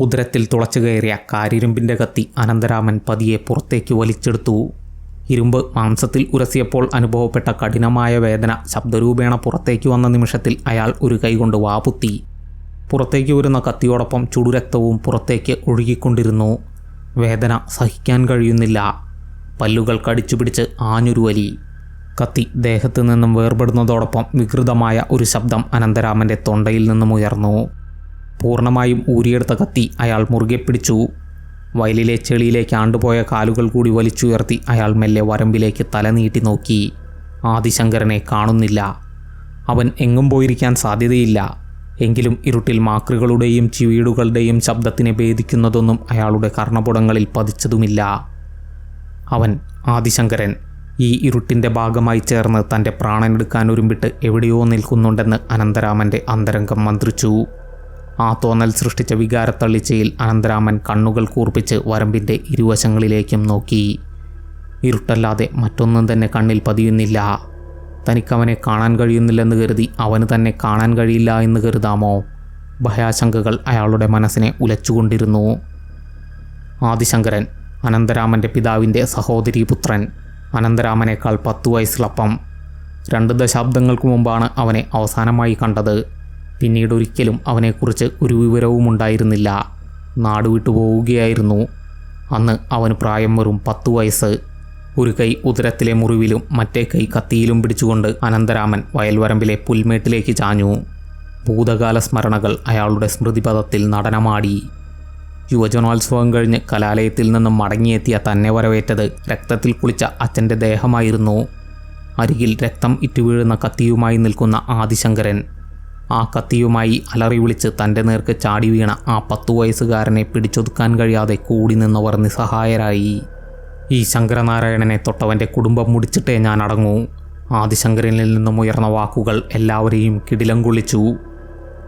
ഉദരത്തിൽ തുളച്ചു കയറിയ കാരിരുമ്പിന്റെ കത്തി അനന്തരാമൻ പതിയെ പുറത്തേക്ക് വലിച്ചെടുത്തു. ഇരുമ്പ് മാംസത്തിൽ ഉരസിയപ്പോൾ അനുഭവപ്പെട്ട കഠിനമായ വേദന ശബ്ദരൂപേണ പുറത്തേക്ക് വന്ന നിമിഷത്തിൽ അയാൾ ഒരു കൈകൊണ്ട് വാപുത്തി പുറത്തേക്ക് വരുന്ന കത്തിയോടൊപ്പം ചുടുരക്തവും പുറത്തേക്ക് ഒഴുകിക്കൊണ്ടിരുന്നു. വേദന സഹിക്കാൻ കഴിയുന്നില്ല. പല്ലുകൾ കടിച്ചു പിടിച്ച് ആഞ്ഞൊരു വലി കത്തി ദേഹത്തു നിന്നും വേർപെടുന്നതോടൊപ്പം വികൃതമായ ഒരു ശബ്ദം അനന്തരാമന്റെ തൊണ്ടയിൽ നിന്നും ഉയർന്നു. പൂർണമായും ഊരിയെടുത്ത കത്തി അയാൾ മുറുകെ പിടിച്ചു. വയലിലെ ചെളിയിലേക്ക് ആണ്ടുപോയ കാലുകൾ കൂടി വലിച്ചുയർത്തി അയാൾ മെല്ലെ വരമ്പിലേക്ക് തല നീട്ടി നോക്കി. ആദിശങ്കരനെ കാണുന്നില്ല. അവൻ എങ്ങും പോയിരിക്കാൻ സാധ്യതയില്ല. എങ്കിലും ഇരുട്ടിൽ മാക്രികളുടെയും ചിവീടുകളുടെയും ശബ്ദത്തിനെ ഭേദിക്കുന്നതൊന്നും അയാളുടെ കർണപുടങ്ങളിൽ പതിച്ചതുമില്ല. അവൻ ആദിശങ്കരൻ ഈ ഇരുട്ടിന്റെ ഭാഗമായി ചേർന്ന് തന്റെ പ്രാണനെടുക്കാൻ ഒരുമ്പിട്ട് എവിടെയോ നിൽക്കുന്നുണ്ടെന്ന് അനന്തരാമന്റെ അന്തരംഗം മന്ത്രിച്ചു. ആ തോന്നൽ സൃഷ്ടിച്ച വികാരത്തള്ളിച്ചയിൽ അനന്തരാമൻ കണ്ണുകൾ കൂർപ്പിച്ച് വരമ്പിന്റെ ഇരുവശങ്ങളിലേക്കും നോക്കി. ഇരുട്ടല്ലാതെ മറ്റൊന്നും തന്നെ കണ്ണിൽ പതിയുന്നില്ല. തനിക്കവനെ കാണാൻ കഴിയുന്നില്ലെന്ന് കരുതി അവന് തന്നെ കാണാൻ കഴിയില്ല എന്ന് കരുതാമോ? ഭയാശങ്കകൾ അയാളുടെ മനസ്സിനെ ഉലച്ചുകൊണ്ടിരുന്നു. ആദിശങ്കരൻ അനന്തരാമന്റെ പിതാവിന്റെ സഹോദരീപുത്രൻ അനന്തരാമനേക്കാൾ പത്തു വയസ്സിലപ്പം രണ്ട് ദശാബ്ദങ്ങൾക്ക് മുമ്പാണ് അവനെ അവസാനമായി കണ്ടത്. പിന്നീട് ഒരിക്കലും അവനെക്കുറിച്ച് ഒരു വിവരവും ഉണ്ടായിരുന്നില്ല നാടുവിട്ടു പോവുകയായിരുന്നു. അന്ന് അവന് പ്രായം വെറും പത്തു വയസ്സ്. ഒരു കൈ ഉദരത്തിലെ മുറിവിലും മറ്റേ കൈ കത്തിയിലും പിടിച്ചുകൊണ്ട് അനന്തരാമൻ വയൽവരമ്പിലെ പുൽമേട്ടിലേക്ക് ചാഞ്ഞു. ഭൂതകാല സ്മരണകൾ അയാളുടെ സ്മൃതിപഥത്തിൽ നടനമാടി. യുവജനോത്സവം കഴിഞ്ഞ് കലാലയത്തിൽ നിന്നും മടങ്ങിയെത്തിയ തന്നെ വരവേറ്റത് രക്തത്തിൽ കുളിച്ച അച്ഛന്റെ ദേഹമായിരുന്നു. അരികിൽ രക്തം ഇറ്റുവീഴുന്ന കത്തിയുമായി നിൽക്കുന്ന ആദിശങ്കരൻ. ആ കത്തിയുമായി അലറി വിളിച്ച് തന്റെ നേർക്ക് ചാടി വീണ ആ പത്തു വയസ്സുകാരനെ പിടിച്ചൊതുക്കാൻ കഴിയാതെ കൂടി നിന്നവർ നിസ്സഹായരായി. ഈ ശങ്കരനാരായണനെ തൊട്ടവന്റെ കുടുംബം മുടിച്ചിട്ടേ ഞാൻ അടങ്ങൂ. ആദിശങ്കരനിൽ നിന്നും ഉയർന്ന വാക്കുകൾ എല്ലാവരെയും കിടിലം കൊള്ളിച്ചു.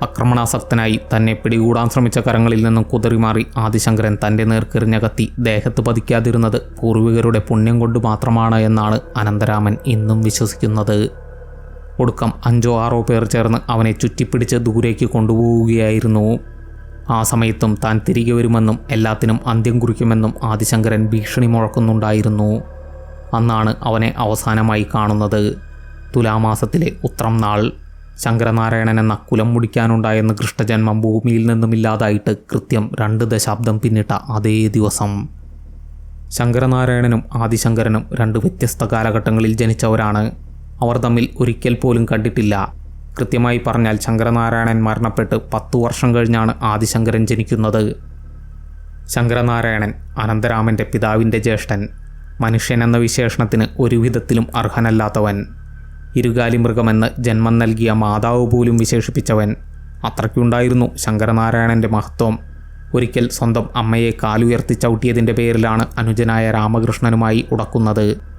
ആക്രമണാസക്തനായി തന്നെ പിടികൂടാൻ ശ്രമിച്ച കരങ്ങളിൽ നിന്നും കുതറിമാറി ആദിശങ്കരൻ തന്റെ നേർക്കെറിഞ്ഞ കത്തി ദേഹത്ത് പതിക്കാതിരുന്നത് പൂർവികരുടെ പുണ്യം കൊണ്ട് മാത്രമാണ് എന്നാണ് അനന്തരാമൻ ഇന്നും വിശ്വസിക്കുന്നത്. ഒടുക്കം അഞ്ചോ ആറോ പേർ ചേർന്ന് അവനെ ചുറ്റിപ്പിടിച്ച് ദൂരേക്ക് കൊണ്ടുപോവുകയായിരുന്നു. ആ സമയത്തും താൻ തിരികെ വരുമെന്നും എല്ലാത്തിനും അന്ത്യം കുറിക്കുമെന്നും ആദിശങ്കരൻ ഭീഷണി മുഴക്കുന്നുണ്ടായിരുന്നു. അന്നാണ് അവനെ അവസാനമായി കാണുന്നത്. തുലാമാസത്തിലെ ഉത്രം നാൾ. ശങ്കരനാരായണൻ എന്ന കുലം മുടിക്കാനുണ്ടായെന്ന കൃഷ്ണജന്മം ഭൂമിയിൽ നിന്നുമില്ലാതായിട്ട് കൃത്യം രണ്ട് ദശാബ്ദം പിന്നിട്ട അതേ ദിവസം. ശങ്കരനാരായണനും ആദിശങ്കരനും രണ്ട് വ്യത്യസ്ത കാലഘട്ടങ്ങളിൽ ജനിച്ചവരാണ്. അവർ തമ്മിൽ ഒരിക്കൽ പോലും കണ്ടിട്ടില്ല. കൃത്യമായി പറഞ്ഞാൽ ശങ്കരനാരായണൻ മരണപ്പെട്ട് പത്തു വർഷം കഴിഞ്ഞാണ് ആദിശങ്കരൻ ജനിക്കുന്നത്. ശങ്കരനാരായണൻ അനന്തരാമന്റെ പിതാവിന്റെ ജ്യേഷ്ഠൻ മനുഷ്യൻ എന്ന വിശേഷണത്തിന് ഒരുവിധത്തിലും അർഹനല്ലാത്തവൻ. ഇരുകാലി മൃഗമെന്ന് ജന്മം നൽകിയ മാതാവ് പോലും വിശേഷിപ്പിച്ചവൻ. അത്രയ്ക്കുണ്ടായിരുന്നു ശങ്കരനാരായണന്റെ മഹത്വം. ഒരിക്കൽ സ്വന്തം അമ്മയെ കാലുയർത്തി ചവിട്ടിയതിന്റെ പേരിലാണ് അനുജനായ രാമകൃഷ്ണനുമായി ഉടക്കുന്നത്.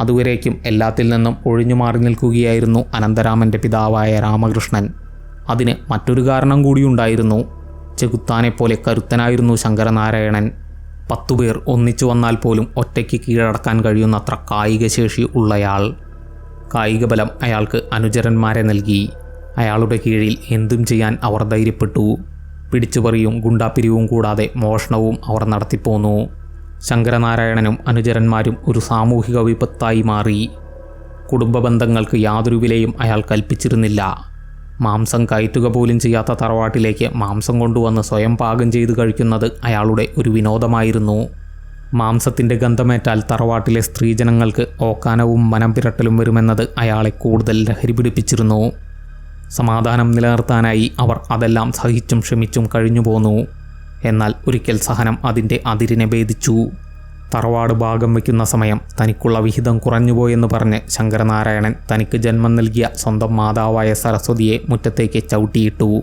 അതുവരേക്കും എല്ലാത്തിൽ നിന്നും ഒഴിഞ്ഞു മാറി നിൽക്കുകയായിരുന്നു അനന്തരാമന്റെ പിതാവായ രാമകൃഷ്ണൻ. അതിന് മറ്റൊരു കാരണം കൂടിയുണ്ടായിരുന്നു ചെകുത്താനെപ്പോലെ കരുത്തനായിരുന്നു ശങ്കരനാരായണൻ. പത്തുപേർ ഒന്നിച്ചു വന്നാൽ പോലും ഒറ്റയ്ക്ക് കീഴടക്കാൻ കഴിയുന്നത്ര കായികശേഷി ഉള്ളയാൾ. കായികബലം അയാൾക്ക് അനുചരന്മാരെ നൽകി. അയാളുടെ കീഴിൽ എന്തും ചെയ്യാൻ അവർ ധൈര്യപ്പെട്ടു. പിടിച്ചുപറിയും ഗുണ്ടാപ്പിരിവും കൂടാതെ മോഷണവും അവർ നടത്തിപ്പോന്നു. ശങ്കരനാരായണനും അനുചരന്മാരും ഒരു സാമൂഹിക വിപത്തായി മാറി. കുടുംബ ബന്ധങ്ങൾക്ക് യാതൊരു വിലയും അയാൾ കൽപ്പിച്ചിരുന്നില്ല. മാംസം കയറ്റുക പോലും ചെയ്യാത്ത തറവാട്ടിലേക്ക് മാംസം കൊണ്ടുവന്ന് സ്വയം പാകം ചെയ്തു കഴിക്കുന്നത് അയാളുടെ ഒരു വിനോദമായിരുന്നു. മാംസത്തിന്റെ ഗന്ധമേറ്റാൽ തറവാട്ടിലെ സ്ത്രീജനങ്ങൾക്ക് ഓക്കാനവും മനം പിരട്ടലും വരുമെന്നത് അയാളെ കൂടുതൽ ലഹരി പിടിപ്പിച്ചിരുന്നു സമാധാനം നിലനിർത്താനായി അവർ അതെല്ലാം സഹിച്ചും ക്ഷമിച്ചും കഴിഞ്ഞു പോന്നു എന്നാൽ ഒരിക്കൽ സഹനം അതിന്റെ അതിരിനെ ഭേദിച്ചു. തറവാട് ഭാഗം വയ്ക്കുന്ന സമയം തനിക്കുള്ള വിഹിതം കുറഞ്ഞുപോയെന്ന് പറഞ്ഞ് ശങ്കരനാരായണൻ തനിക്ക് ജന്മം നൽകിയ സ്വന്തം മാതാവായ സരസ്വതിയെ മുറ്റത്തേക്ക് ചവിട്ടിയിട്ടു.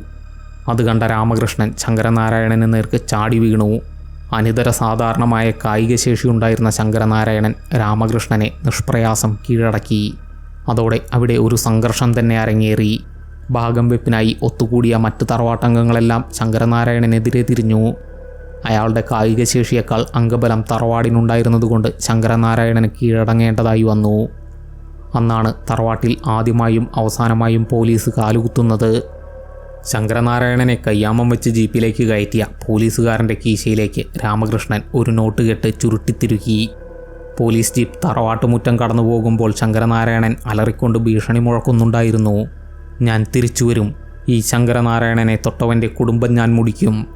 അത് കണ്ട രാമകൃഷ്ണൻ ശങ്കരനാരായണന് നേർക്ക് ചാടി വീണു. അനിതര സാധാരണമായ കായികശേഷിയുണ്ടായിരുന്ന ശങ്കരനാരായണൻ രാമകൃഷ്ണനെ നിഷ്പ്രയാസം കീഴടക്കി. അതോടെ അവിടെ ഒരു സംഘർഷം തന്നെ അരങ്ങേറി. ഭാഗം വെപ്പിനായി ഒത്തുകൂടിയ മറ്റു തറവാട്ടംഗങ്ങളെല്ലാം ശങ്കരനാരായണനെതിരെ തിരിഞ്ഞു. അയാളുടെ കായികശേഷിയേക്കാൾ അംഗബലം തറവാടിനുണ്ടായിരുന്നതുകൊണ്ട് ശങ്കരനാരായണന് കീഴടങ്ങേണ്ടതായി വന്നു. അന്നാണ് തറവാട്ടിൽ ആദ്യമായും അവസാനമായും പോലീസ് കാലുകുത്തുന്നത്. ശങ്കരനാരായണനെ കയ്യാമം വെച്ച് ജീപ്പിലേക്ക് കയറ്റിയ പോലീസുകാരന്റെ കീശയിലേക്ക് രാമകൃഷ്ണൻ ഒരു നോട്ട് കെട്ട് ചുരുട്ടിത്തിരുക്കി പോലീസ് ജീപ്പ് തറവാട്ടുമുറ്റം കടന്നു പോകുമ്പോൾ ശങ്കരനാരായണൻ അലറിക്കൊണ്ട് ഭീഷണി മുഴക്കുന്നുണ്ടായിരുന്നു. ഞാൻ തിരിച്ചു വരും. ഈ ശങ്കരനാരായണനെ തൊട്ടവന്റെ കുടുംബം ഞാൻ മുടിക്കും.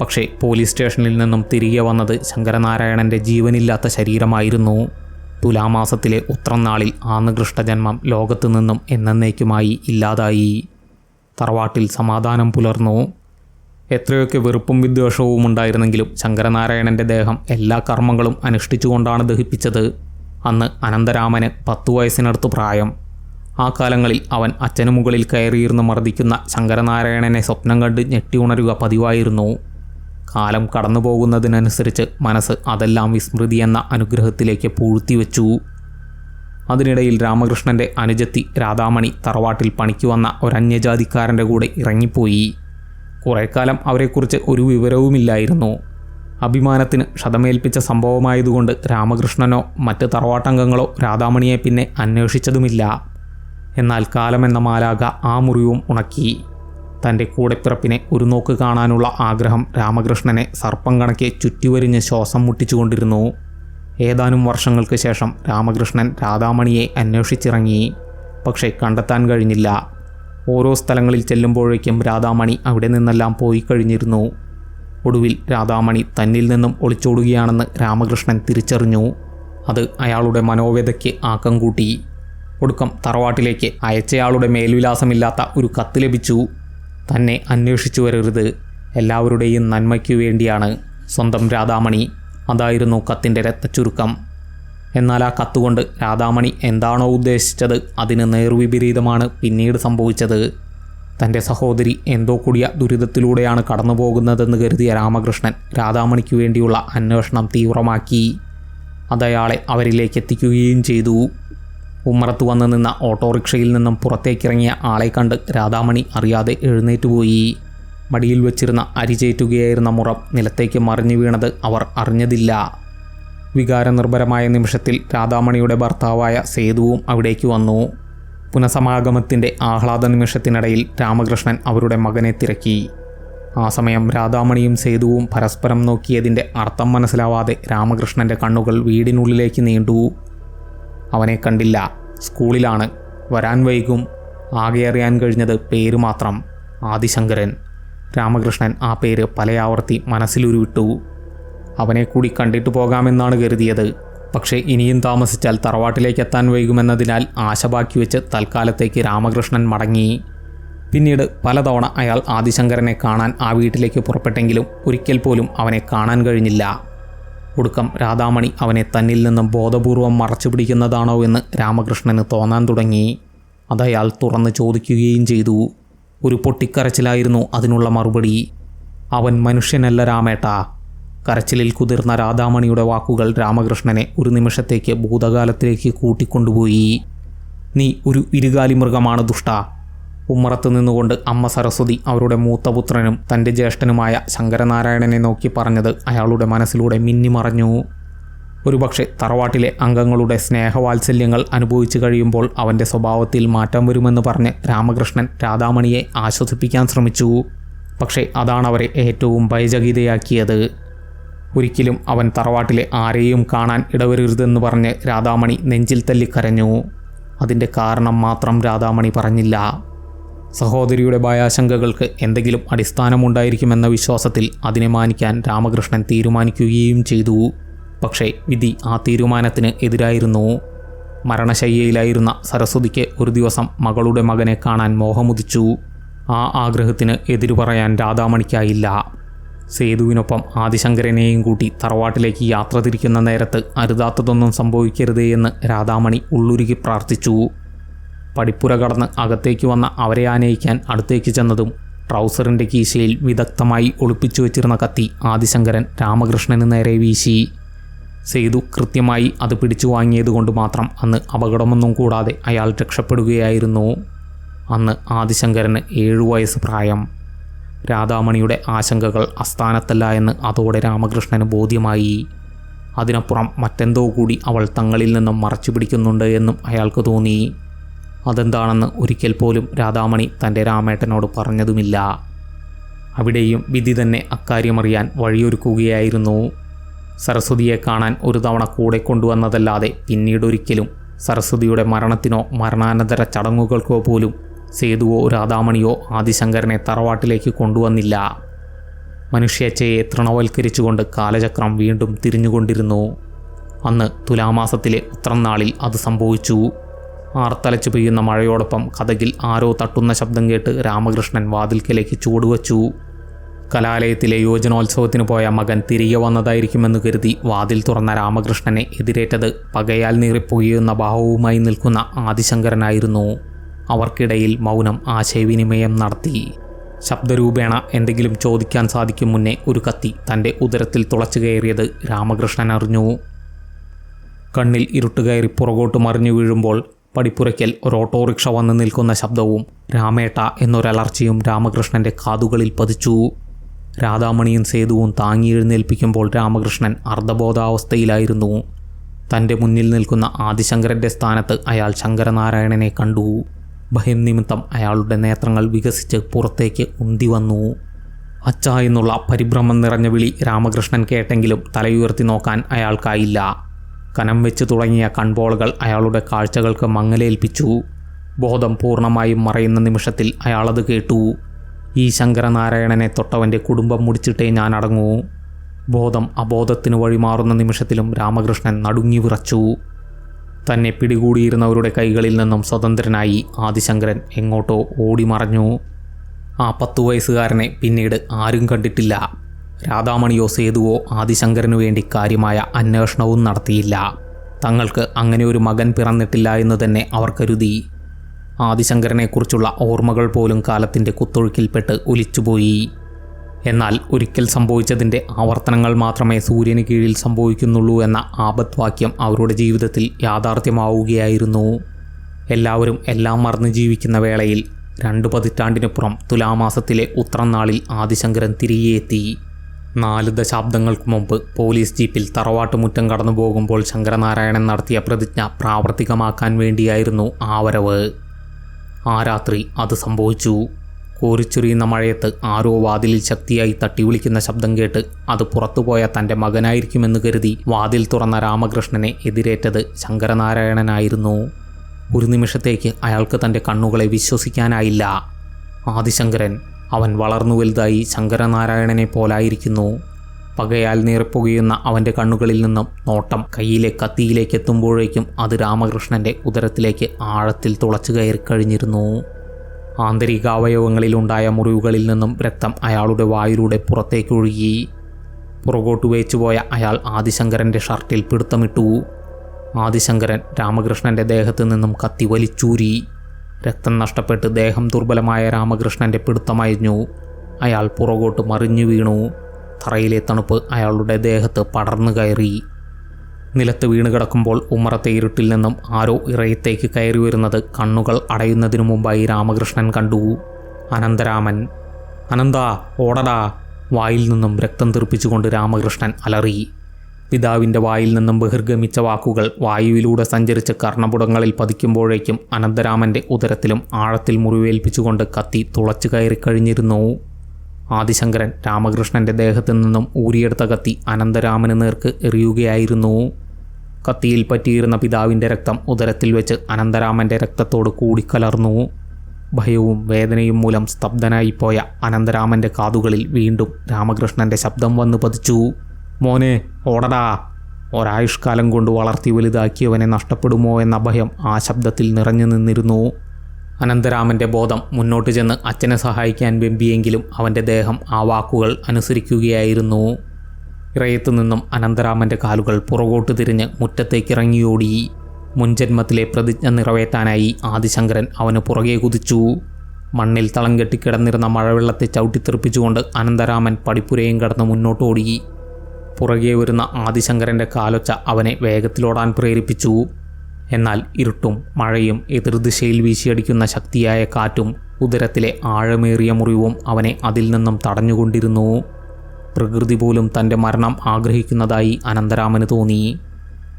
പക്ഷേ പോലീസ് സ്റ്റേഷനിൽ നിന്നും തിരികെ വന്നത് ശങ്കരനാരായണന്റെ ജീവനില്ലാത്ത ശരീരമായിരുന്നു. തുലാമാസത്തിലെ ഉത്രം നാളിൽ ആ നികൃഷ്ടജന്മം ലോകത്തു നിന്നും എന്നേക്കുമായി ഇല്ലാതായി. തറവാട്ടിൽ സമാധാനം പുലർന്നു. എത്രയൊക്കെ വെറുപ്പും വിദ്വേഷവും ഉണ്ടായിരുന്നെങ്കിലും ശങ്കരനാരായണന്റെ ദേഹം എല്ലാ കർമ്മങ്ങളും അനുഷ്ഠിച്ചുകൊണ്ടാണ് ദഹിപ്പിച്ചത്. അന്ന് അനന്തരാമന് പത്തു വയസ്സിനടുത്ത് പ്രായം. ആ കാലങ്ങളിൽ അവൻ അച്ഛനു മുകളിൽ കയറിയിരുന്ന് മർദ്ദിക്കുന്ന ശങ്കരനാരായണനെ സ്വപ്നം കണ്ട് ഞെട്ടി ഉണരുക പതിവായിരുന്നു. കാലം കടന്നു പോകുന്നതിനനുസരിച്ച് മനസ്സ് അതെല്ലാം വിസ്മൃതി എന്ന അനുഗ്രഹത്തിലേക്ക് പൂഴ്ത്തിവെച്ചു അതിനിടയിൽ രാമകൃഷ്ണന്റെ അനുജത്തി രാധാമണി തറവാട്ടിൽ പണിക്ക് വന്ന ഒരന്യജാതിക്കാരന്റെ കൂടെ ഇറങ്ങിപ്പോയി. കുറേക്കാലം അവരെക്കുറിച്ച് ഒരു വിവരവുമില്ലായിരുന്നു. അഭിമാനത്തിന് ക്ഷതമേൽപ്പിച്ച സംഭവമായതുകൊണ്ട് രാമകൃഷ്ണനോ മറ്റ് തറവാട്ടംഗങ്ങളോ രാധാമണിയെ പിന്നെ അന്വേഷിച്ചതുമില്ല. എന്നാൽ കാലമെന്ന മാലാക ആ മുറിവും ഉണക്കി. തന്റെ കൂടെപ്പിറപ്പിനെ ഒരു നോക്ക് കാണാനുള്ള ആഗ്രഹം രാമകൃഷ്ണനെ സർപ്പം കണക്കെ ചുറ്റിവരിഞ്ഞ് ശ്വാസം മുട്ടിച്ചുകൊണ്ടിരുന്നു. ഏതാനും വർഷങ്ങൾക്ക് ശേഷം രാമകൃഷ്ണൻ രാധാമണിയെ അന്വേഷിച്ചിറങ്ങി. പക്ഷേ കണ്ടെത്താൻ കഴിഞ്ഞില്ല. ഓരോ സ്ഥലങ്ങളിൽ ചെല്ലുമ്പോഴേക്കും രാധാമണി അവിടെ നിന്നെല്ലാം പോയി കഴിഞ്ഞിരുന്നു. ഒടുവിൽ രാധാമണി തന്നിൽ നിന്നും ഒളിച്ചോടുകയാണെന്ന് രാമകൃഷ്ണൻ തിരിച്ചറിഞ്ഞു. അത് അയാളുടെ മനോവേദയ്ക്ക് ആക്കം കൂട്ടി. ഒടുക്കം തറവാട്ടിലേക്ക് അയച്ചയാളുടെ മേൽവിലാസമില്ലാത്ത ഒരു കത്ത് ലഭിച്ചു. തന്നെ അന്വേഷിച്ചു വരരുത്. എല്ലാവരുടെയും നന്മയ്ക്കു വേണ്ടിയാണ് സ്വന്തം രാധാമണി. അതായിരുന്നു കത്തിന്റെ രക്തച്ചുരുക്കം. എന്നാൽ ആ കത്തുകൊണ്ട് രാധാമണി എന്താണോ ഉദ്ദേശിച്ചത് അതിന് നേർവിപരീതമാണ് പിന്നീട് സംഭവിച്ചത്. തന്റെ സഹോദരി എന്തോ കൂടിയ ദുരിതത്തിലൂടെയാണ് കടന്നു പോകുന്നതെന്ന് കരുതിയ രാമകൃഷ്ണൻ രാധാമണിക്ക് വേണ്ടിയുള്ള അന്വേഷണം തീവ്രമാക്കി. അതയാളെ അവരിലേക്ക് എത്തിക്കുകയും ചെയ്തു. ഉമ്മറത്ത് വന്ന് നിന്ന ഓട്ടോറിക്ഷയിൽ നിന്നും പുറത്തേക്കിറങ്ങിയ ആളെ കണ്ട് രാധാമണി അറിയാതെ എഴുന്നേറ്റുപോയി മടിയിൽ വെച്ചിരുന്ന അരിചേറ്റുകയായിരുന്ന മുറം നിലത്തേക്ക് മറിഞ്ഞു വീണത് അവർ അറിഞ്ഞതില്ല. വികാരനിർഭരമായ നിമിഷത്തിൽ രാധാമണിയുടെ ഭർത്താവായ സേതുവും അവിടേക്ക് വന്നു. പുനഃസമാഗമത്തിന്റെ ആഹ്ലാദ നിമിഷത്തിനിടയിൽ രാമകൃഷ്ണൻ അവരുടെ മകനെ തിരക്കി. ആ സമയം രാധാമണിയും സേതുവും പരസ്പരം നോക്കിയതിന്റെ അർത്ഥം മനസ്സിലാവാതെ രാമകൃഷ്ണന്റെ കണ്ണുകൾ വീടിനുള്ളിലേക്ക് നീണ്ടു. അവനെ കണ്ടില്ല. സ്കൂളിലാണ്. വരാൻ വൈകും. ആകെ അറിയാൻ കഴിഞ്ഞത് പേര് മാത്രം ആദിശങ്കരൻ. രാമകൃഷ്ണൻ ആ പേര് പലയാവർത്തി മനസ്സിലുരുവിട്ടു. അവനെ കൂടി കണ്ടിട്ട് പോകാമെന്നാണ് കരുതിയത്. പക്ഷേ ഇനിയും താമസിച്ചാൽ തറവാട്ടിലേക്ക് എത്താൻ വൈകുമെന്നതിനാൽ ആശ ബാക്കി വെച്ച് തൽക്കാലത്തേക്ക് രാമകൃഷ്ണൻ മടങ്ങി. പിന്നീട് പലതവണ അയാൾ ആദിശങ്കരനെ കാണാൻ ആ വീട്ടിലേക്ക് പുറപ്പെട്ടെങ്കിലും ഒരിക്കൽ പോലും അവനെ കാണാൻ കഴിഞ്ഞില്ല. ഒടുക്കം രാധാമണി അവനെ തന്നിൽ നിന്നും ബോധപൂർവം മറച്ചു പിടിക്കുന്നതാണോ എന്ന് രാമകൃഷ്ണന് തോന്നാൻ തുടങ്ങി. അതയാൾ തുറന്ന് ചോദിക്കുകയും ചെയ്തു. ഒരു പൊട്ടിക്കരച്ചിലായിരുന്നു അതിനുള്ള മറുപടി. അവൻ മനുഷ്യനല്ല രാമേട്ട. കരച്ചിലിൽ കുതിർന്ന രാധാമണിയുടെ വാക്കുകൾ രാമകൃഷ്ണനെ ഒരു നിമിഷത്തേക്ക് ഭൂതകാലത്തിലേക്ക് കൂട്ടിക്കൊണ്ടുപോയി. നീ ഒരു ഇരുകാലി മൃഗമാണ് ദുഷ്ട. ഉമ്മറത്ത് നിന്നുകൊണ്ട് അമ്മ സരസ്വതി അവരുടെ മൂത്തപുത്രനും തന്റെ ജ്യേഷ്ഠനുമായ ശങ്കരനാരായണനെ നോക്കി പറഞ്ഞത് അയാളുടെ മനസ്സിലൂടെ മിന്നിമറഞ്ഞു. ഒരുപക്ഷെ തറവാട്ടിലെ അംഗങ്ങളുടെ സ്നേഹവാത്സല്യങ്ങൾ അനുഭവിച്ചു കഴിയുമ്പോൾ അവന്റെ സ്വഭാവത്തിൽ മാറ്റം വരുമെന്ന് പറഞ്ഞ് രാമകൃഷ്ണൻ രാധാമണിയെ ആശ്വസിപ്പിക്കാൻ ശ്രമിച്ചു. പക്ഷേ അതാണ് അവരെ ഏറ്റവും ഭയചകിതയാക്കിയത്. ഒരിക്കലും അവൻ തറവാട്ടിലെ ആരെയും കാണാൻ ഇടവരരുതെന്ന് പറഞ്ഞ് രാധാമണി നെഞ്ചിൽ തല്ലിക്കരഞ്ഞു. അതിന്റെ കാരണം മാത്രം രാധാമണി പറഞ്ഞില്ല. സഹോദരിയുടെ ഭയാശങ്കകൾക്ക് എന്തെങ്കിലും അടിസ്ഥാനമുണ്ടായിരിക്കുമെന്ന വിശ്വാസത്തിൽ അതിനെ മാനിക്കാൻ രാമകൃഷ്ണൻ തീരുമാനിക്കുകയും ചെയ്തു. പക്ഷേ വിധി ആ തീരുമാനത്തിന് എതിരായിരുന്നു. മരണശയ്യയിലായിരുന്ന സരസ്വതിക്ക് ഒരു ദിവസം മകളുടെ മകനെ കാണാൻ മോഹമുദിച്ചു. ആ ആഗ്രഹത്തിന് എതിരു പറയാൻ രാധാമണിക്കായില്ല. സേതുവിനൊപ്പം ആദിശങ്കരനെയും കൂട്ടി തറവാട്ടിലേക്ക് യാത്ര തിരിക്കുന്ന നേരത്ത് അരുതാത്തതൊന്നും സംഭവിക്കരുതേ എന്ന് രാധാമണി ഉള്ളുരുകി പ്രാർത്ഥിച്ചു. പടിപ്പുര കടന്ന് അകത്തേക്ക് വന്ന അവരെ ആനയിക്കാൻ അടുത്തേക്ക് ചെന്നതും ട്രൗസറിന്റെ കീശയിൽ വിദഗ്ധമായി ഒളിപ്പിച്ചു വെച്ചിരുന്ന കത്തി ആദിശങ്കരൻ രാമകൃഷ്ണന് നേരെ വീശി. സേതു കൃത്യമായി അത് പിടിച്ചു വാങ്ങിയതുകൊണ്ട് മാത്രം അന്ന് അപകടമൊന്നും കൂടാതെ അയാൾ രക്ഷപ്പെടുകയായിരുന്നു. അന്ന് ആദിശങ്കരന് ഏഴു വയസ്സ് പ്രായം. രാധാമണിയുടെ ആശങ്കകൾ അസ്ഥാനത്തല്ല എന്ന് അതോടെ രാമകൃഷ്ണന് ബോധ്യമായി. അതിനപ്പുറം മറ്റെന്തോ കൂടി അവൾ തങ്ങളിൽ നിന്നും മറച്ചു പിടിക്കുന്നുണ്ട് എന്നും അയാൾക്ക് തോന്നി. അതെന്താണെന്ന് ഒരിക്കൽ പോലും രാധാമണി തന്റെ രാമേട്ടനോട് പറഞ്ഞതുമില്ല. അവിടെയും വിധി തന്നെ അക്കാര്യമറിയാൻ വഴിയൊരുക്കുകയായിരുന്നു. സരസ്വതിയെ കാണാൻ ഒരു തവണ കൂടെ കൊണ്ടുവന്നതല്ലാതെ പിന്നീടൊരിക്കലും സരസ്വതിയുടെ മരണത്തിനോ മരണാനന്തര ചടങ്ങുകൾക്കോ പോലും സേതുവോ രാധാമണിയോ ആദിശങ്കരനെ തറവാട്ടിലേക്ക് കൊണ്ടുവന്നില്ല. മനുഷ്യച്ചയെ തൃണവൽക്കരിച്ചുകൊണ്ട് കാലചക്രം വീണ്ടും തിരിഞ്ഞുകൊണ്ടിരുന്നു. അന്ന് തുലാമാസത്തിലെ ഉത്രം നാളിൽ അത് സംഭവിച്ചു. ആർത്തലച്ചു പെയ്യുന്ന മഴയോടൊപ്പം കഥകിൽ ആരോ തട്ടുന്ന ശബ്ദം കേട്ട് രാമകൃഷ്ണൻ വാതിൽക്കലേക്ക് ചൂടുവച്ചു. കലാലയത്തിലെ യോജനോത്സവത്തിന് പോയ മകൻ തിരികെ വന്നതായിരിക്കുമെന്ന് കരുതി വാതിൽ തുറന്ന രാമകൃഷ്ണനെ എതിരേറ്റത് പകയാൽ നീറിപ്പൊയ്യുന്ന ഭാവവുമായി നിൽക്കുന്ന ആദിശങ്കരനായിരുന്നു. അവർക്കിടയിൽ മൗനം ആശയവിനിമയം നടത്തി. ശബ്ദരൂപേണ എന്തെങ്കിലും ചോദിക്കാൻ സാധിക്കും മുന്നേ ഒരു കത്തി തന്റെ ഉദരത്തിൽ തുളച്ചു കയറിയത് രാമകൃഷ്ണൻ അറിഞ്ഞു കണ്ണിൽ ഇരുട്ടുകയറി പുറകോട്ട് മറിഞ്ഞു വീഴുമ്പോൾ പടിപ്പുരയ്ക്കൽ ഒരു ഓട്ടോറിക്ഷ വന്ന് നിൽക്കുന്ന ശബ്ദവും രാമേട്ട എന്നൊരലർച്ചയും രാമകൃഷ്ണന്റെ കാതുകളിൽ പതിച്ചു. രാധാമണിയും സേതുവും താങ്ങി എഴുന്നേൽപ്പിക്കുമ്പോൾ രാമകൃഷ്ണൻ അർദ്ധബോധാവസ്ഥയിലായിരുന്നു. തന്റെ മുന്നിൽ നിൽക്കുന്ന ആദിശങ്കരന്റെ സ്ഥാനത്ത് അയാൾ ശങ്കരനാരായണനെ കണ്ടു. ഭയം നിമിത്തം അയാളുടെ നേത്രങ്ങൾ വികസിച്ച് പുറത്തേക്ക് ഉന്തി വന്നു. അച്ഛ എന്നുള്ള പരിഭ്രമം നിറഞ്ഞ വിളി രാമകൃഷ്ണൻ കേട്ടെങ്കിലും തലയുയർത്തി നോക്കാൻ അയാൾക്കായില്ല. കനം വെച്ച് തുടങ്ങിയ കൺപോളുകൾ അയാളുടെ കാഴ്ചകൾക്ക് മങ്ങലേൽപ്പിച്ചു. ബോധം പൂർണമായും മറയുന്ന നിമിഷത്തിൽ അയാളത് കേട്ടു. ഈ ശങ്കരനാരായണനെ തൊട്ടവന്റെ കുടുംബം മുടിച്ചിട്ടേ ഞാൻ അടങ്ങൂ. ബോധം അബോധത്തിന് വഴിമാറുന്ന നിമിഷത്തിലും രാമകൃഷ്ണൻ നടുങ്ങി വിറച്ചു. തന്നെ പിടികൂടിയിരുന്നവരുടെ കൈകളിൽ നിന്നും സ്വതന്ത്രനായി ആദിശങ്കരൻ എങ്ങോട്ടോ ഓടിമറഞ്ഞു. ആ പത്തു വയസ്സുകാരനെ പിന്നീട് ആരും കണ്ടിട്ടില്ല. രാധാമണിയോ സേതുവോ ആദിശങ്കരനു വേണ്ടി കാര്യമായ അന്വേഷണവും നടത്തിയില്ല. തങ്ങൾക്ക് അങ്ങനെ ഒരു മകൻ പിറന്നിട്ടില്ല എന്ന് തന്നെ അവർ കരുതി. ആദിശങ്കരനെക്കുറിച്ചുള്ള ഓർമ്മകൾ പോലും കാലത്തിന്റെ കുത്തൊഴുക്കിൽപ്പെട്ട് ഒലിച്ചുപോയി. എന്നാൽ ഒരിക്കൽ സംഭവിച്ചതിന്റെ ആവർത്തനങ്ങൾ മാത്രമേ സൂര്യന് കീഴിൽ സംഭവിക്കുന്നുള്ളൂ എന്ന ആപത്വാക്യം അവരുടെ ജീവിതത്തിൽ യാഥാർത്ഥ്യമാവുകയായിരുന്നു. എല്ലാവരും എല്ലാം മറന്ന് ജീവിക്കുന്ന വേളയിൽ രണ്ട് പതിറ്റാണ്ടിനുപ്പുറം തുലാമാസത്തിലെ ഉത്രം നാളിൽ ആദിശങ്കരൻ തിരികെ എത്തി നാല് ദശാബ്ദങ്ങൾക്ക് മുമ്പ് പോലീസ് ജീപ്പിൽ തറവാട്ട് മുറ്റം കടന്നു പോകുമ്പോൾ ശങ്കരനാരായണൻ നടത്തിയ പ്രതിജ്ഞ പ്രാവർത്തികമാക്കാൻ വേണ്ടിയായിരുന്നു ആ വരവ് ആ രാത്രി അത് സംഭവിച്ചു. കോരിച്ചൊരിയുന്ന മഴയത്ത് ആരോ വാതിലിൽ ശക്തിയായി തട്ടി വിളിക്കുന്ന ശബ്ദം കേട്ട് അത് പുറത്തുപോയ തന്റെ മകനായിരിക്കുമെന്ന് കരുതി വാതിൽ തുറന്ന രാമകൃഷ്ണനെ എതിരേറ്റത് ശങ്കരനാരായണനായിരുന്നു. ഒരു നിമിഷത്തേക്ക് അയാൾക്ക് തന്റെ കണ്ണുകളെ വിശ്വസിക്കാനായില്ല. ആദിശങ്കരൻ അവൻ വളർന്നു വലുതായി ശങ്കരനാരായണനെ പോലായിരിക്കുന്നു. പകയാൽ നീറിപ്പുകയുന്ന അവന്റെ കണ്ണുകളിൽ നിന്നും നോട്ടം കയ്യിലെ കത്തിയിലേക്ക് എത്തുമ്പോഴേക്കും അത് രാമകൃഷ്ണന്റെ ഉദരത്തിലേക്ക് ആഴത്തിൽ തുളച്ചു കയറി കഴിഞ്ഞിരുന്നു. ആന്തരികാവയവങ്ങളിലുണ്ടായ മുറിവുകളിൽ നിന്നും രക്തം അയാളുടെ വായിലൂടെ പുറത്തേക്കൊഴുകി പുറകോട്ട് വേച്ചുപോയ അയാൾ ആദിശങ്കരന്റെ ഷർട്ടിൽ പിടുത്തമിട്ടു. ആദിശങ്കരൻ രാമകൃഷ്ണന്റെ ദേഹത്തു നിന്നും കത്തി വലിച്ചൂരി. രക്തം നഷ്ടപ്പെട്ട് ദേഹം ദുർബലമായ രാമകൃഷ്ണന്റെ പിടുത്തമയഞ്ഞു. അയാൾ പുറകോട്ട് മറിഞ്ഞു വീണു. തറയിലെ തണുപ്പ് അയാളുടെ ദേഹത്ത് പടർന്നു കയറി. നിലത്ത് വീണ് കിടക്കുമ്പോൾ ഉമ്മറത്തെ ഇരുട്ടിൽ നിന്നും ആരോ ഇറയത്തേക്ക് കയറി വരുന്നത് കണ്ണുകൾ അടയുന്നതിനു മുമ്പായി രാമകൃഷ്ണൻ കണ്ടു. അനന്തരാമൻ അനന്ത ഓടടാ. വായിൽ നിന്നും രക്തം തെറിപ്പിച്ചുകൊണ്ട് രാമകൃഷ്ണൻ അലറി. പിതാവിന്റെ വായിൽ നിന്നും ബഹിർഗമിച്ച വാക്കുകൾ വായുവിലൂടെ സഞ്ചരിച്ച് കർണപുടങ്ങളിൽ പതിക്കുമ്പോഴേക്കും അനന്തരാമന്റെ ഉദരത്തിലും ആഴത്തിൽ മുറിവേൽപ്പിച്ചുകൊണ്ട് കത്തി തുളച്ചു കയറിക്കഴിഞ്ഞിരുന്നു ആദിശങ്കരൻ രാമകൃഷ്ണന്റെ ദേഹത്തു നിന്നും ഊരിയെടുത്ത കത്തി അനന്തരാമന് നേർക്ക് എറിയുകയായിരുന്നു. കത്തിയിൽ പറ്റിയിരുന്ന പിതാവിന്റെ രക്തം ഉദരത്തിൽ വെച്ച് അനന്തരാമന്റെ രക്തത്തോട് കൂടിക്കലർന്നു ഭയവും വേദനയും മൂലം സ്തബ്ധനായിപ്പോയ അനന്തരാമന്റെ കാതുകളിൽ വീണ്ടും രാമകൃഷ്ണന്റെ ശബ്ദം വന്നു പതിച്ചു. മോനെ ഓടടാ. ഒരായുഷ്കാലം കൊണ്ട് വളർത്തി വലുതാക്കിയവനെ നഷ്ടപ്പെടുമോ എന്ന ഭയം ആ ശബ്ദത്തിൽ നിറഞ്ഞു നിന്നിരുന്നു. അനന്തരാമന്റെ ബോധം മുന്നോട്ട് ചെന്ന് അച്ഛനെ സഹായിക്കാൻ വെമ്പിയെങ്കിലും അവന്റെ ദേഹം ആ വാക്കുകൾ അനുസരിക്കുകയായിരുന്നു. ഇറയത്തു നിന്നും അനന്തരാമന്റെ കാലുകൾ പുറകോട്ട് തിരിഞ്ഞ് മുറ്റത്തേക്കിറങ്ങിയോടി. മുൻജന്മത്തിലെ പ്രതിജ്ഞ നിറവേറ്റാനായി ആദിശങ്കരൻ അവന് പുറകെ കുതിച്ചു. മണ്ണിൽ തളം കെട്ടിക്കിടന്നിരുന്ന മഴവെള്ളത്തെ ചവിട്ടിത്തെറിപ്പിച്ചുകൊണ്ട് അനന്തരാമൻ പടിപ്പുരയും കടന്ന് മുന്നോട്ടോടി. പുറകെ വരുന്ന ആദിശങ്കരന്റെ കാലൊച്ച അവനെ വേഗത്തിലോടാൻ പ്രേരിപ്പിച്ചു. എന്നാൽ ഇരുട്ടും മഴയും എതിർദിശയിൽ വീശിയടിക്കുന്ന ശക്തിയായ കാറ്റും ഉദരത്തിലെ ആഴമേറിയ മുറിവും അവനെ അതിൽ നിന്നും തടഞ്ഞുകൊണ്ടിരുന്നു. പ്രകൃതി പോലും തന്റെ മരണം ആഗ്രഹിക്കുന്നതായി അനന്തരാമന് തോന്നി.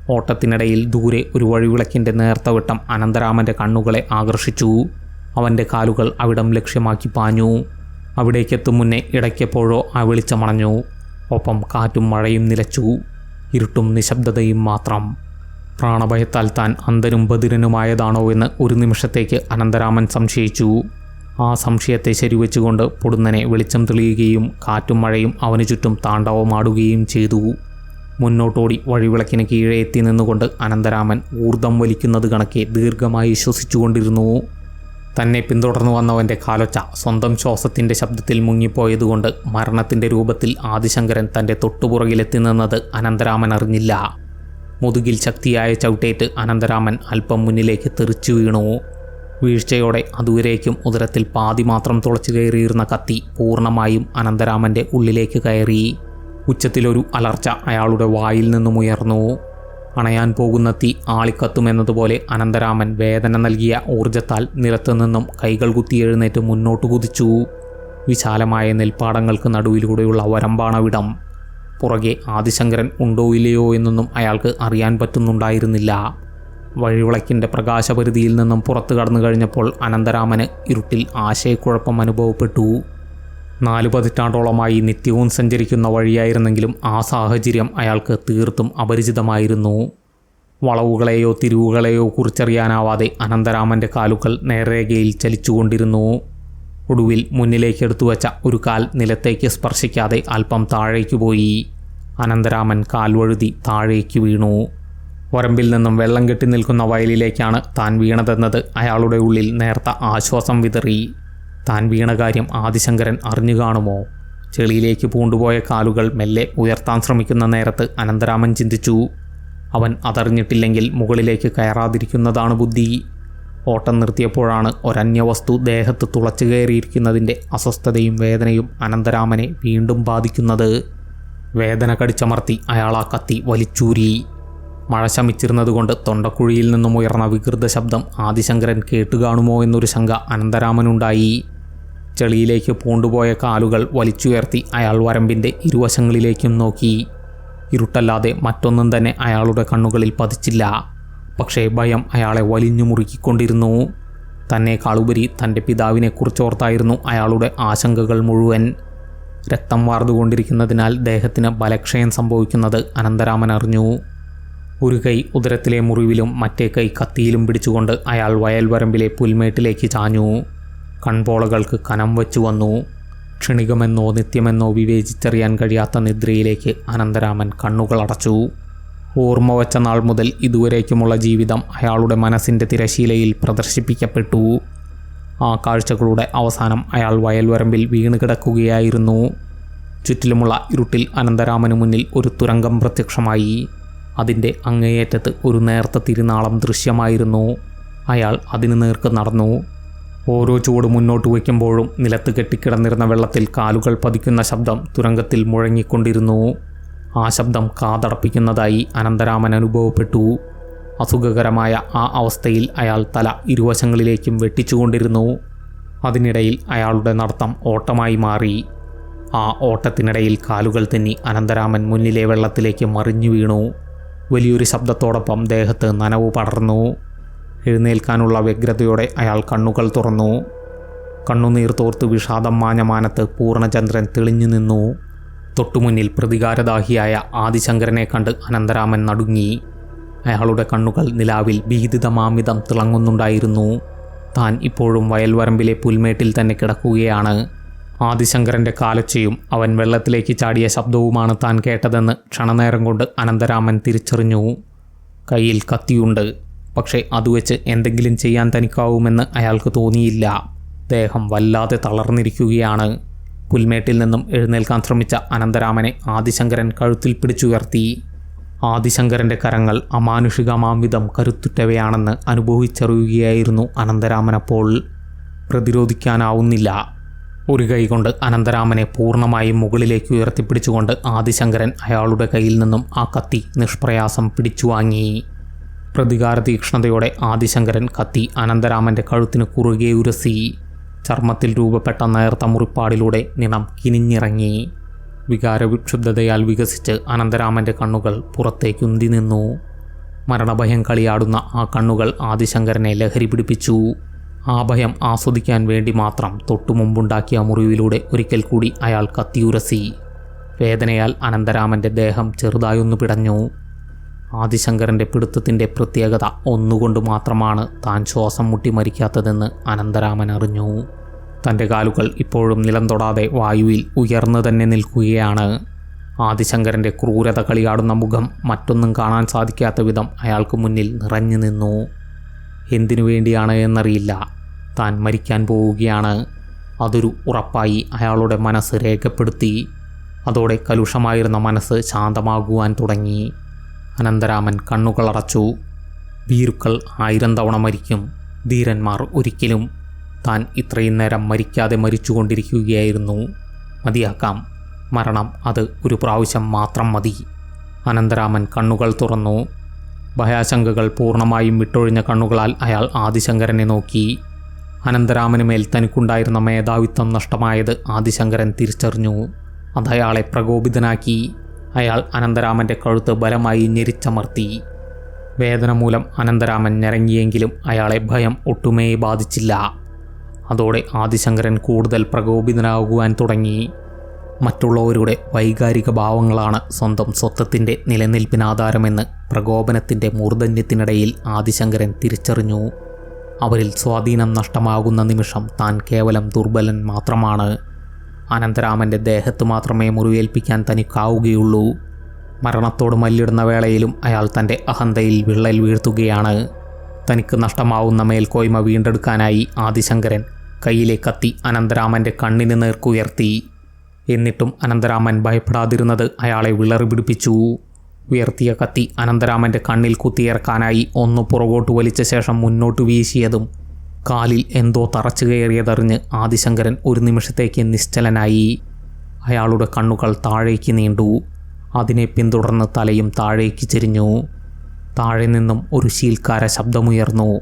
ഓട്ടത്തിനിടയിൽ ദൂരെ ഒരു വഴിവിളക്കിന്റെ നേർത്ത വെട്ടം അനന്തരാമന്റെ കണ്ണുകളെ ആകർഷിച്ചു. അവന്റെ കാലുകൾ അവിടം ലക്ഷ്യമാക്കി പാഞ്ഞു. അവിടേക്കെത്തും മുന്നേ ഇടയ്ക്കെപ്പോഴോ ആ വെളിച്ചമണഞ്ഞു ഒപ്പം കാറ്റും മഴയും നിലച്ചു. ഇരുട്ടും നിശബ്ദതയും മാത്രം. പ്രാണഭയത്താൽ താൻ അന്തരും ബദിരനുമായതാണോ എന്ന് ഒരു നിമിഷത്തേക്ക് അനന്തരാമൻ സംശയിച്ചു. ആ സംശയത്തെ ശരിവെച്ചുകൊണ്ട് പൊടുന്നനെ വെളിച്ചം തെളിയുകയും കാറ്റും മഴയും അവന് ചുറ്റും താണ്ഡവമാടുകയും ചെയ്തു. മുന്നോട്ടോടി വഴിവിളക്കിന് കീഴെ എത്തി നിന്നുകൊണ്ട് അനന്തരാമൻ ഊർദ്ധം വലിക്കുന്നത് കണക്കെ ദീർഘമായി ശ്വസിച്ചുകൊണ്ടിരുന്നു. തന്നെ പിന്തുടർന്നു വന്നവന്റെ കാലൊച്ച സ്വന്തം ശ്വാസത്തിന്റെ ശബ്ദത്തിൽ മുങ്ങിപ്പോയതുകൊണ്ട് മരണത്തിന്റെ രൂപത്തിൽ ആദിശങ്കരൻ തന്റെ തൊട്ടുപുറകിലെത്തി നിന്നത് അനന്തരാമൻ അറിഞ്ഞില്ല. മുതുകിൽ ശക്തിയായ ചവിട്ടേറ്റ് അനന്തരാമൻ അല്പം മുന്നിലേക്ക് തെറിച്ചു വീണു. വീഴ്ചയോടെ അതുവരേക്കും ഉദരത്തിൽ പാതി മാത്രം തുളച്ചു കയറിയിരുന്ന കത്തി പൂർണമായും അനന്തരാമന്റെ ഉള്ളിലേക്ക് കയറി. ഉച്ചത്തിലൊരു അലർച്ച അയാളുടെ വായിൽ നിന്നും ഉയർന്നു അണയാൻ പോകുന്ന തീ ആളിക്കത്തുമെന്നതുപോലെ അനന്തരാമൻ വേദന നൽകിയ ഊർജത്താൽ നിലത്തു നിന്നും കൈകൾ കുത്തി എഴുന്നേറ്റ് മുന്നോട്ട് കുതിച്ചു. വിശാലമായ നെൽപ്പാടങ്ങൾക്ക് നടുവിലൂടെയുള്ള വരമ്പാണവിടം. പുറകെ ആദിശങ്കരൻ ഉണ്ടോ ഇല്ലയോ എന്നൊന്നും അയാൾക്ക് അറിയാൻ പറ്റുന്നുണ്ടായിരുന്നില്ല. വഴിവിളക്കിന്റെ പ്രകാശപരിധിയിൽ നിന്നും പുറത്തു കടന്നു കഴിഞ്ഞപ്പോൾ അനന്തരാമന് ഇരുട്ടിൽ ആശയക്കുഴപ്പം അനുഭവപ്പെട്ടു. നാല് പതിറ്റാണ്ടോളമായി നിത്യവും സഞ്ചരിക്കുന്ന വഴിയായിരുന്നെങ്കിലും ആ സാഹചര്യം അയാൾക്ക് തീർത്തും അപരിചിതമായിരുന്നു. വളവുകളെയോ തിരിവുകളെയോ കുറിച്ചറിയാനാവാതെ അനന്തരാമന്റെ കാലുകൾ നേർരേഖയിൽ ചലിച്ചുകൊണ്ടിരുന്നു. ഒടുവിൽ മുന്നിലേക്ക് എടുത്തു വച്ച ഒരു കാൽ നിലത്തേക്ക് സ്പർശിക്കാതെ അല്പം താഴേക്ക് പോയി. അനന്തരാമൻ കാൽവഴുതി താഴേക്ക് വീണു. വരമ്പിൽ നിന്നും വെള്ളം കെട്ടി നിൽക്കുന്ന വയലിലേക്കാണ് താൻ വീണതെന്നത് അയാളുടെ ഉള്ളിൽ നേർത്ത ആശ്വാസം വിതറി. താൻ വീണ കാര്യം ആദിശങ്കരൻ അറിഞ്ഞു കാണുമോ? ചെളിയിലേക്ക് പൂണ്ടുപോയ കാലുകൾ മെല്ലെ ഉയർത്താൻ ശ്രമിക്കുന്ന നേരത്ത് അനന്തരാമൻ ചിന്തിച്ചു. അവൻ അതറിഞ്ഞിട്ടില്ലെങ്കിൽ മുകളിലേക്ക് കയറാതിരിക്കുന്നതാണ് ബുദ്ധി. ഓട്ടം നിർത്തിയപ്പോഴാണ് ഒരന്യവസ്തു ദേഹത്ത് തുളച്ചു കയറിയിരിക്കുന്നതിന്റെ അസ്വസ്ഥതയും വേദനയും അനന്തരാമനെ വീണ്ടും ബാധിക്കുന്നത്. വേദന കടിച്ചമർത്തി അയാൾ ആ കത്തി വലിച്ചൂരി. മഴ ശമിച്ചിരുന്നതുകൊണ്ട് തൊണ്ടക്കുഴിയിൽ നിന്നും ഉയർന്ന വികൃത ശബ്ദം ആദിശങ്കരൻ കേട്ടുകാണുമോ എന്നൊരു ശങ്ക അനന്തരാമനുണ്ടായി. ചെളിയിലേക്ക് പൂണ്ടുപോയ കാലുകൾ വലിച്ചുയർത്തി അയാൾ വരമ്പിന്റെ ഇരുവശങ്ങളിലേക്കും നോക്കി. ഇരുട്ടല്ലാതെ മറ്റൊന്നും തന്നെ അയാളുടെ കണ്ണുകളിൽ പതിച്ചില്ല. പക്ഷേ ഭയം അയാളെ വലിഞ്ഞു മുറുക്കിക്കൊണ്ടിരുന്നു. തന്നെക്കാളുപരി തന്റെ പിതാവിനെക്കുറിച്ചോർത്തായിരുന്നു അയാളുടെ ആശങ്കകൾ മുഴുവൻ. രക്തം വാർന്നുകൊണ്ടിരിക്കുന്നതിനാൽ ദേഹത്തിന് ബലക്ഷയം സംഭവിക്കുന്നത് അനന്തരാമൻ അറിഞ്ഞു. ഒരു കൈ ഉദരത്തിലെ മുറിവിലും മറ്റേ കൈ കത്തിയിലും പിടിച്ചുകൊണ്ട് അയാൾ വയൽവരമ്പിലെ പുൽമേട്ടിലേക്ക് ചാഞ്ഞു. കൺപോളകൾക്ക് കനം വച്ചു വന്നു. ക്ഷണികമെന്നോ നിത്യമെന്നോ വിവേചിച്ചറിയാൻ കഴിയാത്ത നിദ്രയിലേക്ക് അനന്തരാമൻ കണ്ണുകൾ അടച്ചു. ഓർമ്മ വച്ച നാൾ മുതൽ ഇതുവരേക്കുമുള്ള ജീവിതം അയാളുടെ മനസ്സിന്റെ തിരശീലയിൽ പ്രദർശിപ്പിക്കപ്പെട്ടു. ആ കാഴ്ചകളുടെ അവസാനം അയാൾ വയൽവരമ്പിൽ വീണ് കിടക്കുകയായിരുന്നു. ചുറ്റിലുമുള്ള ഇരുട്ടിൽ അനന്തരാമന് മുന്നിൽ ഒരു തുരങ്കം പ്രത്യക്ഷമായി. അതിന്റെ അങ്ങേയറ്റത്ത് ഒരു നേർത്ത തിരുനാളം ദൃശ്യമായിരുന്നു. അയാൾ അതിന് നേർക്ക് നടന്നു. ഓരോ ചുവട് മുന്നോട്ട് വയ്ക്കുമ്പോഴും നിലത്ത് കെട്ടിക്കിടന്നിരുന്ന വെള്ളത്തിൽ കാലുകൾ പതിക്കുന്ന ശബ്ദം തുരങ്കത്തിൽ മുഴങ്ങിക്കൊണ്ടിരുന്നു. ആ ശബ്ദം കാതടപ്പിക്കുന്നതായി അനന്തരാമൻ അനുഭവപ്പെട്ടു. അസുഖകരമായ ആ അവസ്ഥയിൽ അയാൾ തല ഇരുവശങ്ങളിലേക്കും വെട്ടിച്ചുകൊണ്ടിരുന്നു. അതിനിടയിൽ അയാളുടെ നടത്തം ഓട്ടമായി മാറി. ആ ഓട്ടത്തിനിടയിൽ കാലുകൾ തെന്നി അനന്തരാമൻ മുന്നിലെ വെള്ളത്തിലേക്ക് മറിഞ്ഞു വീണു. വലിയൊരു ശബ്ദത്തോടൊപ്പം ദേഹത്ത് നനവ് പടർന്നു. എഴുന്നേൽക്കാനുള്ള വ്യഗ്രതയോടെ അയാൾ കണ്ണുകൾ തുറന്നു. കണ്ണുനീർ തോർത്ത് വിഷാദം മാഞ്ഞമാനത്ത് പൂർണചന്ദ്രൻ തെളിഞ്ഞു നിന്നു. തൊട്ടുമുന്നിൽ പ്രതികാരദാഹിയായ ആദിശങ്കരനെ കണ്ട് അനന്തരാമൻ നടുങ്ങി. അയാളുടെ കണ്ണുകൾ നിലാവിൽ ഭീതിതമാമിതം തിളങ്ങുന്നുണ്ടായിരുന്നു. താൻ ഇപ്പോഴും വയൽവരമ്പിലെ പുൽമേട്ടിൽ തന്നെ കിടക്കുകയാണ്. ആദിശങ്കരന്റെ കാലച്ചയും അവൻ വെള്ളത്തിലേക്ക് ചാടിയ ശബ്ദവുമാണ് താൻ കേട്ടതെന്ന് ക്ഷണനേരം കൊണ്ട് അനന്തരാമൻ തിരിച്ചറിഞ്ഞു. കയ്യിൽ കത്തിയുണ്ട്. പക്ഷേ അതുവെച്ച് എന്തെങ്കിലും ചെയ്യാൻ തനിക്കാവുമെന്ന് അയാൾക്ക് തോന്നിയില്ല. ദേഹം വല്ലാതെ തളർന്നിരിക്കുകയാണ്. പുൽമേട്ടിൽ നിന്നും എഴുന്നേൽക്കാൻ ശ്രമിച്ച അനന്തരാമനെ ആദിശങ്കരൻ കഴുത്തിൽ പിടിച്ചുയർത്തി. ആദിശങ്കരന്റെ കരങ്ങൾ അമാനുഷികമാംവിധം കരുത്തുറ്റവയാണെന്ന് അനുഭവിച്ചറിയുകയായിരുന്നു അനന്തരാമനപ്പോൾ. പ്രതിരോധിക്കാനാവുന്നില്ല. ഒരു കൈകൊണ്ട് അനന്തരാമനെ പൂർണമായും മുകളിലേക്ക് ഉയർത്തിപ്പിടിച്ചുകൊണ്ട് ആദിശങ്കരൻ അയാളുടെ കയ്യിൽ നിന്നും ആ കത്തി നിഷ്പ്രയാസം പിടിച്ചു വാങ്ങി പ്രതികാര തീക്ഷ്ണതയോടെ ആദിശങ്കരൻ കത്തി അനന്തരാമന്റെ കഴുത്തിന് കുറുകെ ഉരസി. ചർമ്മത്തിൽ രൂപപ്പെട്ട നേർത്ത മുറിപ്പാടിലൂടെ നിണം കിനിഞ്ഞിറങ്ങി. വികാരവിക്ഷുബ്ധതയാൽ വികസിച്ച് അനന്തരാമന്റെ കണ്ണുകൾ പുറത്തേക്കുന്തി നിന്നു. മരണഭയം കളിയാടുന്ന ആ കണ്ണുകൾ ആദിശങ്കരനെ ലഹരി പിടിപ്പിച്ചു. ആ ഭയം ആസ്വദിക്കാൻ വേണ്ടി മാത്രം തൊട്ടുമുമ്പുണ്ടാക്കിയ മുറിവിലൂടെ ഒരിക്കൽ കൂടി അയാൾ കത്തിയുരസി വേദനയാൽ അനന്തരാമന്റെ ദേഹം ചെറുതായൊന്നു പിടഞ്ഞു. ആദിശങ്കരന്റെ പിടുത്തത്തിന്റെ പ്രത്യേകത ഒന്നുകൊണ്ട് മാത്രമാണ് താൻ ശ്വാസം മുട്ടി മരിക്കാത്തതെന്ന് അനന്തരാമൻ അറിഞ്ഞു. തന്റെ കാലുകൾ ഇപ്പോഴും നിലം തൊടാതെ വായുവിൽ ഉയർന്നു തന്നെ നിൽക്കുകയാണ്. ആദിശങ്കരന്റെ ക്രൂരത കളിയാടുന്ന മുഖം മറ്റൊന്നും കാണാൻ സാധിക്കാത്ത വിധം അയാൾക്ക് മുന്നിൽ നിറഞ്ഞു നിന്നു. എന്തിനു വേണ്ടിയാണ് എന്നറിയില്ല. താൻ മരിക്കാൻ പോവുകയാണ്. അതൊരു ഉറപ്പായി അയാളുടെ മനസ്സ് രേഖപ്പെടുത്തി. അതോടെ കലുഷമായിരുന്ന മനസ്സ് ശാന്തമാകുവാൻ തുടങ്ങി. അനന്തരാമൻ കണ്ണുകളടച്ചു ഭീരുക്കൾ ആയിരം തവണ മരിക്കും. ധീരന്മാർ ഒരിക്കലും താൻ ഇത്രയും നേരം മരിക്കാതെ മരിച്ചുകൊണ്ടിരിക്കുകയായിരുന്നു. മതിയാക്കാം. മരണം അത് ഒരു പ്രാവശ്യം മാത്രം മതി. അനന്തരാമൻ കണ്ണുകൾ തുറന്നു. ഭയാശങ്കകൾ പൂർണമായും വിട്ടൊഴിഞ്ഞ കണ്ണുകളാൽ അയാൾ ആദിശങ്കരനെ നോക്കി. അനന്തരാമന് മേൽ തനിക്കുണ്ടായിരുന്ന മേധാവിത്വം നഷ്ടമായത് ആദിശങ്കരൻ തിരിച്ചറിഞ്ഞു. അതയാളെ പ്രകോപിതനാക്കി. അയാൾ അനന്തരാമന്റെ കഴുത്ത് ബലമായി ഞെരിച്ചമർത്തി. വേദന മൂലം അനന്തരാമൻ ഞരങ്ങിയെങ്കിലും അയാളെ ഭയം ഒട്ടുമേ ബാധിച്ചില്ല. അതോടെ ആദിശങ്കരൻ കൂടുതൽ പ്രകോപിതനാകുവാൻ തുടങ്ങി. മറ്റുള്ളവരുടെ വൈകാരിക ഭാവങ്ങളാണ് സ്വന്തം സ്വത്വത്തിന്റെ നിലനിൽപ്പിനാധാരമെന്ന് പ്രകോപനത്തിന്റെ മൂർധന്യത്തിനിടയിൽ ആദിശങ്കരൻ തിരിച്ചറിഞ്ഞു. അവരിൽ സ്വാധീനം നഷ്ടമാകുന്ന നിമിഷം താൻ കേവലം ദുർബലൻ മാത്രമാണ്. അനന്തരാമന്റെ ദേഹത്ത് മാത്രമേ മുറിവേൽപ്പിക്കാൻ തനിക്കാവുകയുള്ളൂ. മരണത്തോട് മല്ലിടുന്ന വേളയിലും അയാൾ തന്റെ അഹന്തയിൽ വിള്ളൽ വീഴ്ത്തുകയാണ്. തനിക്ക് നഷ്ടമാവുന്ന മേൽക്കോയ്മ വീണ്ടെടുക്കാനായി ആദിശങ്കരൻ കയ്യിലെ കത്തി അനന്തരാമന്റെ കണ്ണിന് നേർക്കുയർത്തി. എന്നിട്ടും അനന്തരാമൻ ഭയപ്പെടാതിരുന്നത് അയാളെ വിളറി പിടിപ്പിച്ചു. ഉയർത്തിയ കത്തി അനന്തരാമന്റെ കണ്ണിൽ കുത്തിയിറക്കാനായി ഒന്ന് പുറകോട്ട് വലിച്ച ശേഷം മുന്നോട്ട് വീശിയതും കാലിൽ എന്തോ തറച്ചു കയറിയതറിഞ്ഞ് ആദിശങ്കരൻ ഒരു നിമിഷത്തേക്ക് നിശ്ചലനായി. അയാളുടെ കണ്ണുകൾ താഴേക്ക് നീണ്ടു. അതിനെ പിന്തുടർന്ന് തലയും താഴേക്ക് ചെരിഞ്ഞു. താഴെ നിന്നും ഒരു ശീൽക്കാര ശബ്ദമുയർന്നു.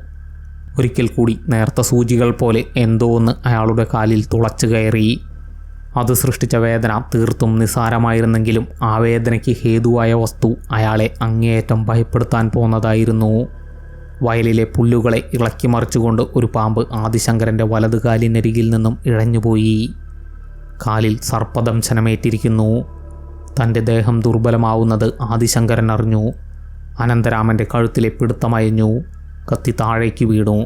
ഒരിക്കൽ കൂടി നേർത്ത സൂചികൾ പോലെ എന്തോ ഒന്ന് അയാളുടെ കാലിൽ തുളച്ചു കയറി. അത് സൃഷ്ടിച്ച വേദന തീർത്തും നിസാരമായിരുന്നെങ്കിലും ആ വേദനയ്ക്ക് ഹേതുവായ വസ്തു അയാളെ അങ്ങേയറ്റം ഭയപ്പെടുത്താൻ പോന്നതായിരുന്നു. വയലിലെ പുല്ലുകളെ ഇളക്കി മറിച്ചുകൊണ്ട് ഒരു പാമ്പ് ആദിശങ്കരന്റെ വലത് കാലിനരികിൽ നിന്നും ഇഴഞ്ഞുപോയി. കാലിൽ സർപ്പദംശനമേറ്റിരിക്കുന്നു തന്റെ ദേഹം ദുർബലമാവുന്നത് ആദിശങ്കരൻ അറിഞ്ഞു. അനന്തരാമന്റെ കഴുത്തിലെ പിടുത്തമയഞ്ഞു കത്തി താഴേക്ക് വീണു.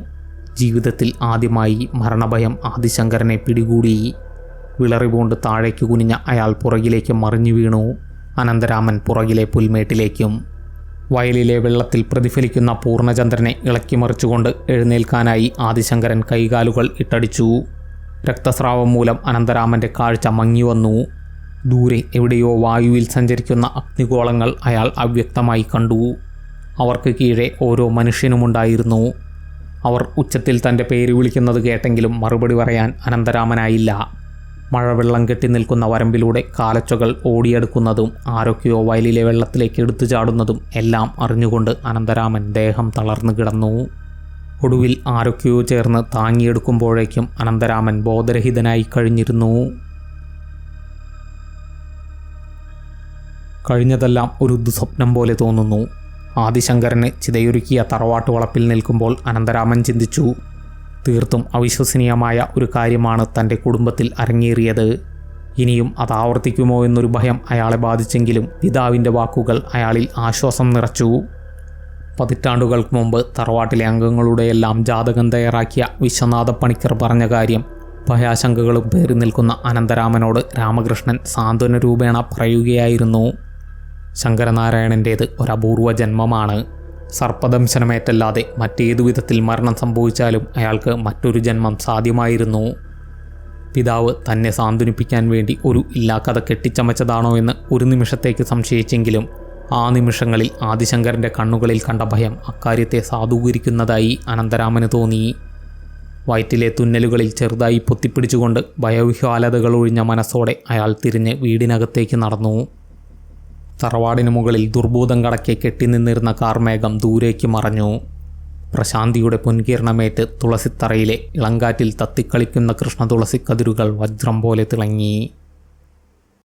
ജീവിതത്തിൽ ആദ്യമായി മരണഭയം ആദിശങ്കരനെ പിടികൂടി. വിളറിപൂണ്ട് താഴേക്ക് കുനിഞ്ഞ അയാൾ പുറകിലേക്ക് മറിഞ്ഞു വീണു. അനന്തരാമൻ പുറകിലെ പുൽമേട്ടിലേക്കും വയലിലെ വെള്ളത്തിൽ പ്രതിഫലിക്കുന്ന പൂർണചന്ദ്രനെ ഇളക്കിമറിച്ചുകൊണ്ട് എഴുന്നേൽക്കാനായി ആദിശങ്കരൻ കൈകാലുകൾ ഇട്ടടിച്ചു. രക്തസ്രാവം മൂലം അനന്തരാമന്റെ കാഴ്ച മങ്ങിവന്നു. ദൂരെ എവിടെയോ വായുവിൽ സഞ്ചരിക്കുന്ന അഗ്നിഗോളങ്ങൾ അയാൾ അവ്യക്തമായി കണ്ടു. അവർക്ക് കീഴെ ഓരോ മനുഷ്യനുമുണ്ടായിരുന്നു. അവർ ഉച്ചത്തിൽ തന്റെ പേര് വിളിക്കുന്നത് കേട്ടെങ്കിലും മറുപടി പറയാൻ അനന്തരാമനായില്ല. മഴവെള്ളം കെട്ടി നിൽക്കുന്ന വരമ്പിലൂടെ കാലച്ചകൾ ഓടിയെടുക്കുന്നതും ആരൊക്കെയോ വയലിലെ വെള്ളത്തിലേക്ക് എടുത്തു ചാടുന്നതും എല്ലാം അറിഞ്ഞുകൊണ്ട് അനന്തരാമൻ ദേഹം തളർന്നു കിടന്നു. ഒടുവിൽ ആരൊക്കെയോ ചേർന്ന് താങ്ങിയെടുക്കുമ്പോഴേക്കും അനന്തരാമൻ ബോധരഹിതനായി കഴിഞ്ഞിരുന്നു. കഴിഞ്ഞതെല്ലാം ഒരു ദുസ്വപ്നം പോലെ തോന്നുന്നു. ആദിശങ്കരന് ചിതയൊരുക്കിയ തറവാട്ട് വളപ്പിൽ നിൽക്കുമ്പോൾ അനന്തരാമൻ ചിന്തിച്ചു തീർത്തും അവിശ്വസനീയമായ ഒരു കാര്യമാണ് തന്റെ കുടുംബത്തിൽ അരങ്ങേറിയത്. ഇനിയും അത് ആവർത്തിക്കുമോ എന്നൊരു ഭയം അയാളെ ബാധിച്ചെങ്കിലും പിതാവിന്റെ വാക്കുകൾ അയാളിൽ ആശ്വാസം നിറച്ചു. പതിറ്റാണ്ടുകൾക്ക് മുമ്പ് തറവാട്ടിലെ അംഗങ്ങളുടെയെല്ലാം ജാതകം തയ്യാറാക്കിയ വിശ്വനാഥ പണിക്കർ പറഞ്ഞ കാര്യം ഭയാശങ്കകളും പേറി നിൽക്കുന്ന അനന്തരാമനോട് രാമകൃഷ്ണൻ സാന്ത്വന രൂപേണ പറയുകയായിരുന്നു. ശങ്കരനാരായണന്റേത് ഒരപൂർവ ജന്മമാണ്. സർപ്പദംശനമേറ്റല്ലാതെ മറ്റേതു വിധത്തിൽ മരണം സംഭവിച്ചാലും അയാൾക്ക് മറ്റൊരു ജന്മം സാധ്യമായിരുന്നു. പിതാവ് തന്നെ സാന്ത്വനിപ്പിക്കാൻ വേണ്ടി ഒരു ഇല്ലാക്കഥ കെട്ടിച്ചമച്ചതാണോ എന്ന് ഒരു നിമിഷത്തേക്ക് സംശയിച്ചെങ്കിലും ആ നിമിഷങ്ങളിൽ ആദിശങ്കരന്റെ കണ്ണുകളിൽ കണ്ട ഭയം അക്കാര്യത്തെ സാധൂകരിക്കുന്നതായി അനന്തരാമന് തോന്നി. വയറ്റിലെ തുന്നലുകളിൽ ചെറുതായി പൊത്തിപ്പിടിച്ചുകൊണ്ട് ഭയവിഹ്വാലതകൾ ഒഴിഞ്ഞ മനസ്സോടെ അയാൾ തിരിഞ്ഞ് വീടിനകത്തേക്ക് നടന്നു. തറവാടിന് മുകളിൽ ദുർബോധം കടക്കെ കെട്ടിനിന്നിരുന്ന കാർമേഘം ദൂരേക്ക് മറഞ്ഞു. പ്രശാന്തിയുടെ പൊൻകിരണമേറ്റ് തുളസിത്തറയിലെ ഇളങ്കാറ്റിൽ തത്തിക്കളിക്കുന്ന കൃഷ്ണതുളസിക്കതിരുകൾ വജ്രം പോലെ തിളങ്ങി.